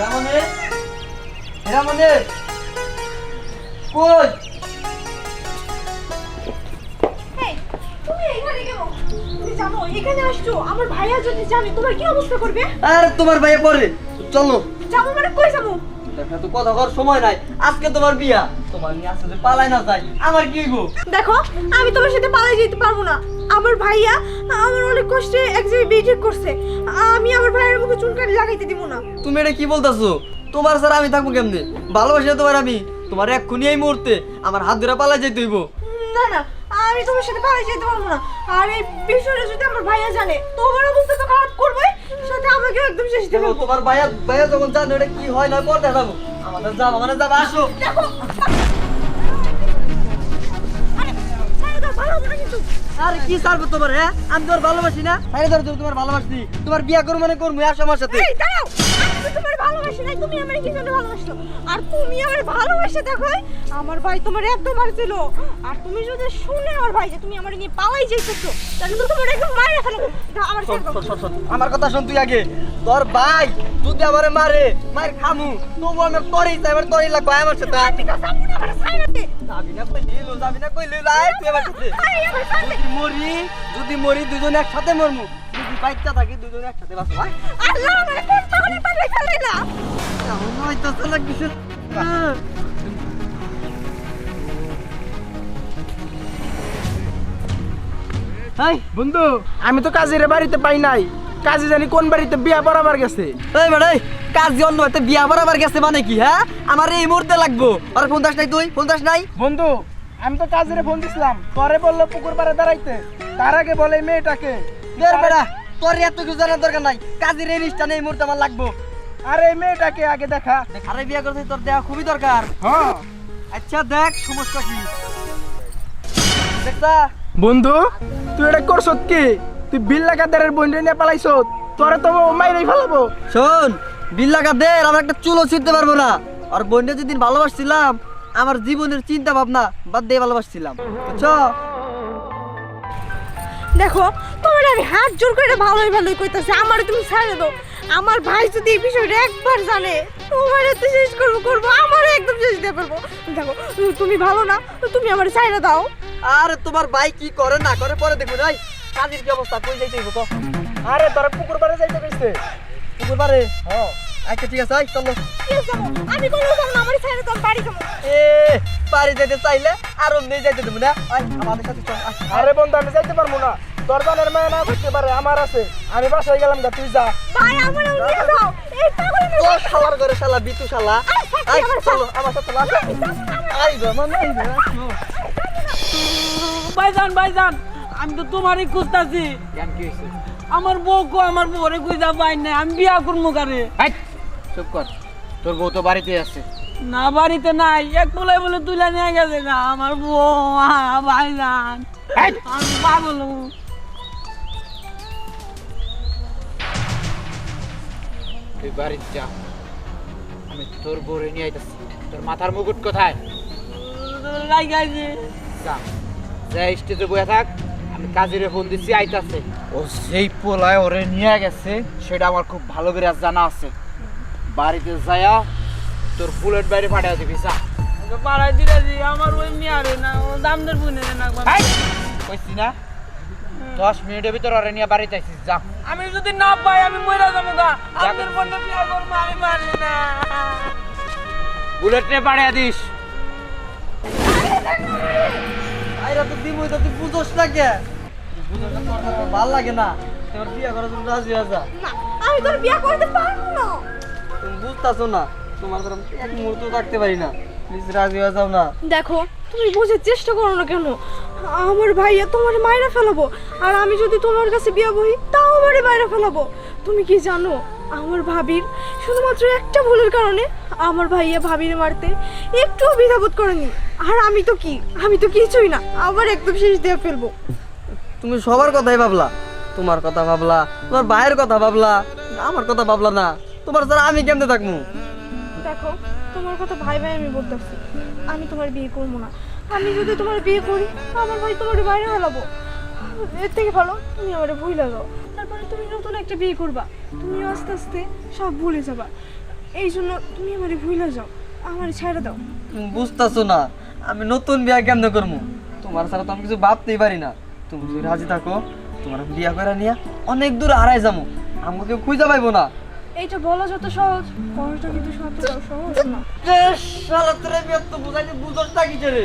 হেরামনে হেরামনে কই? এখানে আসছো, আমার ভাইয়া যদি জানে, তোমার কি অবস্থা করবে? আরে তোমার ভাইয়া পরে। চলো। যাব মানে কই যাব? দেখা তো কথা কর সময় নাই। আজকে তোমার বিয়া। তোমার নিয়ে আসতে পালাই না যাই। আমার কি গো? দেখো আমি তোমার সাথে পালাই যেতে পারব না। আমার ভাইয়া আমার অনেক কষ্টে এক জায়গায় বিয়ে ঠিক করছে। আমি আমার ভাইয়ের মুখে চুলকানি লাগাইতে দিব না। তুমি এটা কি বলতাছো? তোমার স্যার আমি থাকব কেমনে? ভালোবাসি তোমার আমি। তোমার এক্ষুনি এই মুহূর্তে আমার হাত ধরে পালাই যেতে হইব। না না আমি তোমার সাথে পালাই যেতে পারব না। আর এই বিষয়টা যদি আমার ভাইয়া জানে তোমার অবস্থা তো খারাপ করবে সাথে আমাকে একদম শেষ তোমার ভাইয়া ভাইয়া যখন জানো এটা কি হয় না পর দেখাবো। আমাদের যাব মানে যাব আসো। আরে, কি সারবো তোমার হ্যাঁ? আমি তোমার ভালোবাসি না? আরে ধরো তোমার ভালোবাসি। তোমার বিয়া করব মানে করব আসো আমার সাথে। আমি তোমার ভালোবাসি নাই, তুমি আমার কি জন্য ভালোবাসছো? আর তুমি আমার ভালোবাসে দেখো আমার ভাই তোমার একদম মারছিল আর তুমি যদি শুনে আমার ভাই যে তুমি আমার নিয়ে পালাই যাইতেছো তাহলে তো তোমার একদম ফেলব আমার। আমার কথা শোন তুই আগে তোর ভাই যদি আমারে মারে মার খামু তবু আমি তোরই চাই আমার তোরই লাগবে আমার সাথে। যাবি না যাবি না আয় তুই আমার সাথে মরি যদি মরি দুজন একসাথে মরমু বাচ্চা থাকি দুজন একসাথে আল্লাহ, আমার কোন পাগলে? এমন না কিছু হাই বন্ধু আমি তো কাজের বাড়িতে পাই নাই। কাজে জানি কোন বাড়িতে বিয়া বরাবর গেছে। এই বেড়াই কাজ অন্য হইতে বিয়া বরাবর গেছে মানে কি হ্যাঁ? আমার এই মুহূর্তে লাগবো। আর ফোন দাস নাই তুই? ফোন দাস নাই? বন্ধু আমি তো কাজের ফোন দিছিলাম। পরে বলল পুকুর পাড়ে দাঁড়াইতে। তার আগে বলে মেয়েটাকে। বেড়া। তোর এত কিছু জানার দরকার নাই। কাজের এই নিষ্ঠা নেই মুহূর্তে আমার লাগবো। আরে এই মেয়েটাকে আগে দেখা। আরে বিয়া করতে তোর দেওয়া খুবই দরকার। হ্যাঁ। আচ্ছা দেখ সমস্যা কি। দেখতা বন্ধু তুই এটা করছ কি? তুই বিল্লা কাদারের বন্ধু নিয়ে পালাইছ। তোরে তো মাইরেই ফেলাবো। শোন বিল্লা কাদের আমার একটা চুলো ছিঁড়তে পারব না। আর বোনটা যেদিন ভালোবাসছিলাম আমার জীবনের চিন্তা ভাবনা বাদ দিয়ে ভালোবাসছিলাম। বুঝছ? দেখো তোমার আমি হাত জোর করে ভালোই ভালোই কইতাছি। আমার তুমি ছেড়ে দাও। আমার ভাই যদি এই বিষয়টা একবার জানে তোমার তো শেষ করব করব আমার একদম শেষ দিয়ে ফেলব। দেখো তুমি ভালো না তুমি আমার ছেড়ে দাও। আর তোমার ভাই কি করে না করে পরে দেখো নাই কাজের কি অবস্থা? কই যাইতে হইব আরে তোরা পুকুর পাড়ে যাইতে কইছে? পুকুর পারে হ্যাঁ আচ্ছা ঠিক আছে আই চলো। আমি কোনো যাব না আমার ছেড়ে দাও আমি বাড়ি যাব। এ বাড়ি যেতে চাইলে আর অন্য যাইতে দেবো না। আই আমাদের সাথে চল আরে বন্ধু আমি যাইতে পারব না। তোর মেয়ে না থাকতে পারে আমার আছে। আমি বাসায় গেলাম গা তুই যা। ভাই আমার নিয়ে যাও এই পাগল ও শালার ঘরে শালা বিতু শালা। আই চলো আমার সাথে চলো আই গো মানে ভাইজান ভাইজান আমি তো তোমারই খুঁজতাছি। আমার বউ কো আমার বউরে খুঁজা পাই না আমি বিয়া করব কারে? হাইট চুপ কর। তোর বউ তো বাড়িতে আছে। না বাড়িতে নাই। এক পোলাই বলে তুলে নিয়ে গেছে না আমার বউ ভাইজান। আমি পাগল তুই বাড়িতে যা আমি তোর বউরে নিয়ে আইতাছি। তোর মাথার মুকুট কোথায়? যা যা স্টেজে বয়ে থাক আমি কাজেরে ফোন দিচ্ছি আইতাছে। ও যেই পোলায় ওরে নিয়ে গেছে সেটা আমার খুব ভালো করে জানা আছে। বাড়িতে যায়া তোর বুলেট বাইরে পাঠিয়ে দিবি যা। পাড়ায় দিলাছি আমার ওই মেয়ারে না ও দামদের বুনে না! কইছি না? দশ মিনিটের ভিতর ওরে নিয়ে বাড়িতে আইছিস যা। আমি যদি না পাই আমি মরে যাব গা। আপনার বোনটা বিয়া করব আমি পারলি না। বুলেট নিয়ে পাঠিয়ে দিস। আইরা তো দিবই তো তুই বুঝোস না কে? বুঝোস না তোর ভালো লাগে না। তোর বিয়ে করার জন্য রাজি হয়ে যা। না আমি তোর বিয়ে করতে পারব না। তুমি বুঝতেছো না তোমার কারণ এক মুহূর্ত থাকতে পারি না। প্লিজ রাজি হয়ে যাও না। দেখো তুমি বোঝার চেষ্টা করো না কেন? আমার ভাইয়া তোমার মায়েরা ফেলাবো। আর আমি যদি তোমার কাছে বিয়ে বই তাও আমার মায়েরা ফেলাবো। তুমি কি জানো আমার ভাবির শুধুমাত্র একটা ভুলের কারণে আমার ভাইয়া ভাবির মারতে একটুও দ্বিধাবোধ করেনি। আর আমি তো কি? আমি তো কিছুই না। আবার একদম শেষ দিয়ে ফেলব। তুমি সবার কথাই ভাবলা। তোমার কথা ভাবলা তোমার ভাইয়ের কথা ভাবলা। আমার কথা ভাবলা না। তোমার ছাড়া আমি কেমনে থাকব? দেখো তোমার কথা ভাই ভাই আমি বলতেছি। আমি তোমার বিয়ে করব না। আমি যদি তোমার বিয়ে করি আমার ভাই তোমার বাইরে ফেলাবো। এর থেকে ভালো তুমি আমার ভুলে যাও তারপরে তুমি নতুন একটা বিয়ে করবা। তুমিও আস্তে আস্তে সব ভুলে যাবা। এই জন্য তুমি আমার ভুলে যাও আমার ছেড়ে দাও। তুমি বুঝতেছো না আমি নতুন বিয়া কেমনে করব তোমার ছাড়া তো আমি কিছু ভাবতেই পারি না। তুমি যদি রাজি থাকো তোমার বিয়া করে নিয়ে অনেক দূর হারাই যাব আমাকে কেউ খুঁজে পাইবো না। এইটা বলা যত সহজ করাটা কিন্তু সহজ না। শালা তোরে বিয়া তো বুঝাইতে বুঝোস না কি রে?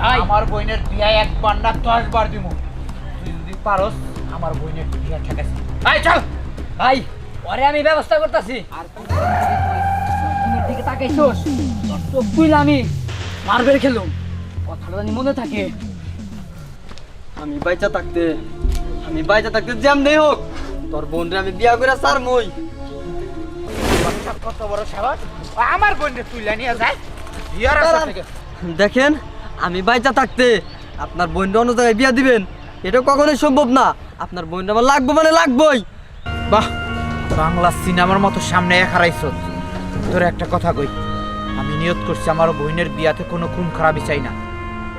আমার বোনের বিয়া একবার না দশ বার দিব তুই যদি পারস আমার বোনের বিয়া ঠেকাইছি আই চল। ভাই। পরে আমি ব্যবস্থা করতেছি। আর আমার দিকে তাকাইছোস? চোখ বুঝলে আমি মারবের খেলুম। কথাটা জানি মনে থাকে। আমি বাইচা থাকতে আমি বাইচা থাকতে যেমনি হোক। তোর বোনরে আমি বিয়া করে সার মই কত বড় সাবাস আমার বোনরে তুলে নিয়ে যায় বিয়ার থেকে। দেখেন আমি বাইচা থাকতে আপনার বোনটা অন্য জায়গায় বিয়া দিবেন এটা কখনোই সম্ভব না। আপনার বোনটা আমার লাগবে মানে লাগবেই। বাহ বাংলা সিনেমার মতো সামনে এক হারাইছ। তোর একটা কথা কই আমি নিয়ত করছি আমার বোনের বিয়াতে কোনো খুন খারাপই চাই না।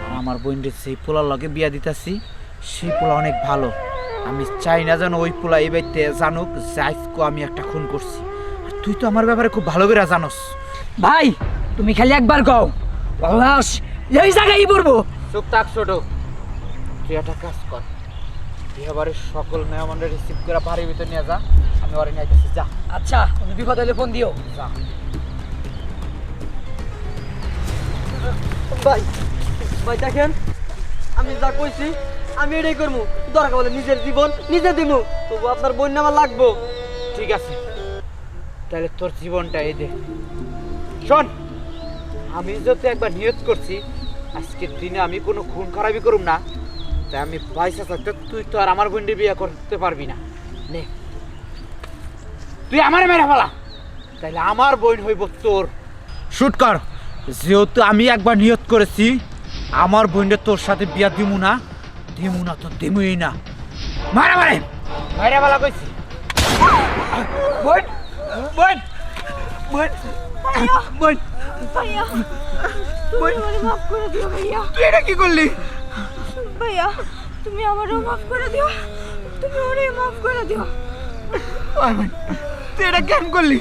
আর আমার বোনের সেই পোলার লগে বিয়া দিতেছি সেই পোলা অনেক ভালো। আমি চাই না যেন ওই পোলা এই বাড়িতে জানুক যে আজকে আমি একটা খুন করছি। আর তুই তো আমার ব্যাপারে খুব ভালো করে জানোস। ভাই তুমি খালি একবার কও। এই জায়গায় পড়ব। চুপ থাক ছোট। তুই একটা কাজ কর। বিহাবারের সকল মেহমানরা রিসিভ করে বাড়ির ভিতর নিয়ে যা। আমি ওরে নিয়ে যা। আচ্ছা কোনো বিপদ হলে ফোন দিও। যা। ভাই ভাই দেখেন আমি যা কইছি আমি এটাই করব দরকার বলে নিজের জীবন নিজে দিব তবু আপনার বোন আমার লাগবো। ঠিক আছে। তাহলে তোর জীবনটা এই দে। শোন। আমি যদি একবার নিয়ত করছি আজকের দিনে আমি কোনো খুন খারাপই করুম না। তাই আমি পয়সা থাকতে তুই তো আর আমার বোনটি বিয়ে করতে পারবি না। নে। তুই আমার মেরে ফেলা। তাইলে আমার বোন হইব তোর। শুট কর। যেহেতু আমি একবার নিয়ত করেছি আমার বোনটা তোর সাথে বিয়া দিমু না দিমু না তো দিমুই না। মারে মারে। মারে ফেলা কইছি। বোন বোন বোন। বোন ভাইয়া তুমি আমারে মাফ করে দিও ভাইয়া। তুই এটা কি করলি? ভাইয়া তুমি আমারও মাফ করে দিও তুমি ওরে মাফ করে দিও। তুই এটা কেন করলি?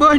বোন